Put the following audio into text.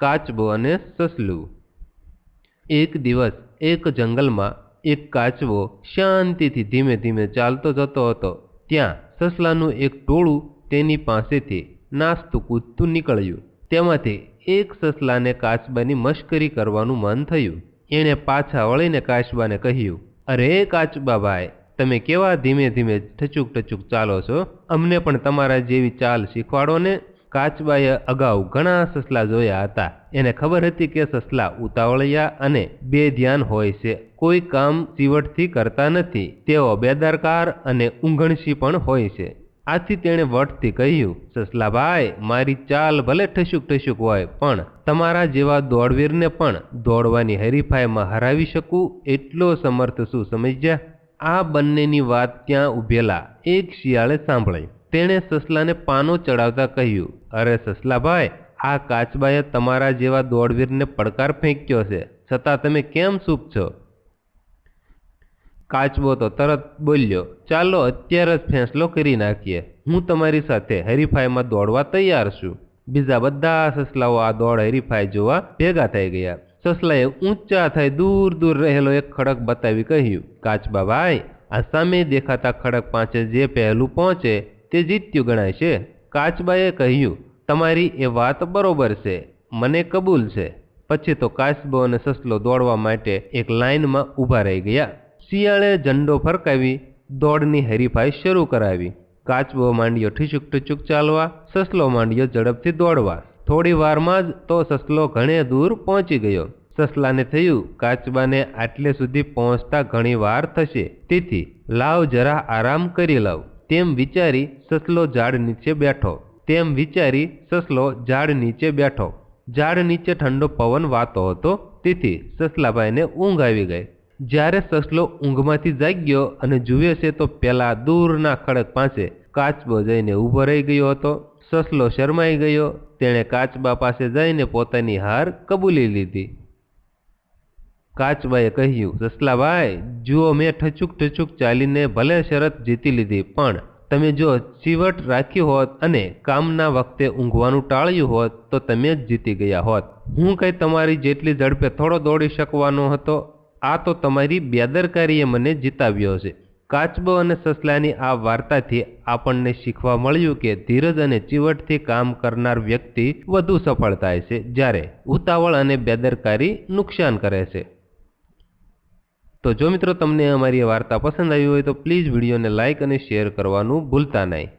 કાચબો અને સસલું. એક દિવસ એક જંગલમાં એક કાચબો શાંતિથી ધીમે ધીમે ચાલતો જતો હતો. ત્યાં સસલાનું એક ટોળું તેની પાસેથી નાસ્તું કૂદતું નીકળ્યું. તેમાંથી એક સસલાને કાચબાની મશ્કરી કરવાનું મન થયું. એણે પાછા વળીને કાચબાને કહ્યું, અરે કાચબા ભાઈ તમે કેવા ધીમે ધીમે ઠચુક ઠચુક ચાલો છો? અમને પણ તમારા જેવી ચાલ શીખવાડો ને. કાચબાએ અગાઉ ઘણા સસલા જોયા હતા. એને ખબર હતી કે સસલા ઉતાવળિયા અને બે ધ્યાન હોય છે. કોઈ કામ ચીવટથી કરતા નથી. તેઓ બેદરકાર અને ઊંઘણસી પણ હોય છે. આથી તેણે વટથી કહ્યું, સસલાભાઈ, મારી ચાલ ભલે ઠસુક ઠસુક હોય, પણ તમારા જેવા દોડવીરને પણ દોડવાની હરીફાઈમાં હરાવી શકું? એટલો સમર્થ શું સમજ્યા? આ બંનેની વાત ત્યાં ઊભેલા એક શિયાળે સાંભળી. તેણે સસલાને પાનો ચડાવતા કહ્યું, અરે સસલાભાઈ, આ કાચબાએ તમારા જેવા દોડવીરને પડકાર ફેંક્યો છે. છતાં તમે કેમ ચૂપ છો? કાચબો તો તરત બોલ્યો, ચાલો અત્યારે જ ફેંસલો કરી નાખીએ. હું તમારી સાથે હરીફાઈમાં દોડવા તૈયાર છું. બીજા બધા સસલાઓ આ દોડ હરીફાઈ જોવા ભેગા થઈ ગયા. સસલાએ ઊંચા થઈ દૂર દૂર રહેલો એક ખડક બતાવી કહ્યું કાચબા ભાઈ આ સામે દેખાતા ખડક પાસે જે પહેલું પહોંચે તે જીત્યું ગણાય છે. કાચબાએ કહ્યું, તમારી એ વાત બરોબર છે. મને કબૂલ છે. પછી તો કાચબો અને સસલો દોડવા માટે એક લાઇનમાં ઊભા રહી ગયા. શિયાળે ઝંડો ફરકાવી, દોડની હરીફાઈ શરૂ કરાવી. કાચબો માંડ્યો ઠીચુક ઠીચુક ચાલવા, સસલો માંડ્યો ઝડપથી દોડવા. થોડી વારમાં જ તો સસલો ઘણે દૂર પહોંચી ગયો. સસલાને થયું, કાચબાને આટલે સુધી પહોંચતા ઘણી વાર થશે. તેથી લાવ જરા આરામ કરી લઉં તેમ વિચારી સસલો ઝાડ નીચે બેઠો. તેમ વિચારી સસલો ઝાડ નીચે બેઠો. ઝાડ નીચે ઠંડો પવન વાતો હતો, તેથી સસલાભાઈને ઊંઘ આવી ગઈ. જ્યારે સસલો ઊંઘમાંથી જાગ્યો અને જુએ છે તો પેલા દૂરના ખડક પાસે કાચબો જઈને ઊભો રહી ગયો હતો. સસલો શરમાઈ ગયો. તેણે કાચબા પાસે જઈને પોતાની હાર કબૂલી લીધી. કાચબાએ કહ્યું સસલાભાઈ જુઓ, મેં ઠચુક ઠચુક ચાલીને ભલે શરત જીતી લીધી, પણ તમે જો ચીવટ રાખી હોત અને કામના વખતે ઊંઘવાનું ટાળ્યું હોત, તો તમે જ જીતી ગયા હોત. હું કંઈ તમારી જેટલી ઝડપે થોડો દોડી શકવાનો હતો, આ તો તમારી બેદરકારીએ મને જીતાવ્યો છે. કાચબો અને સસલાની આ વાર્તાથી આપણને શીખવા મળ્યું કે ધીરજ અને ચીવટથી કામ કરનાર વ્યક્તિ વધુ સફળ થાય છે, જ્યારે ઉતાવળ અને બેદરકારી નુકસાન કરે છે. તો જો મિત્રો તમને અમારી વાર્તા પસંદ આવી હોય તો પ્લીઝ વિડીયોને લાઇક અને શેર કરવાનું ભૂલતા નહીં.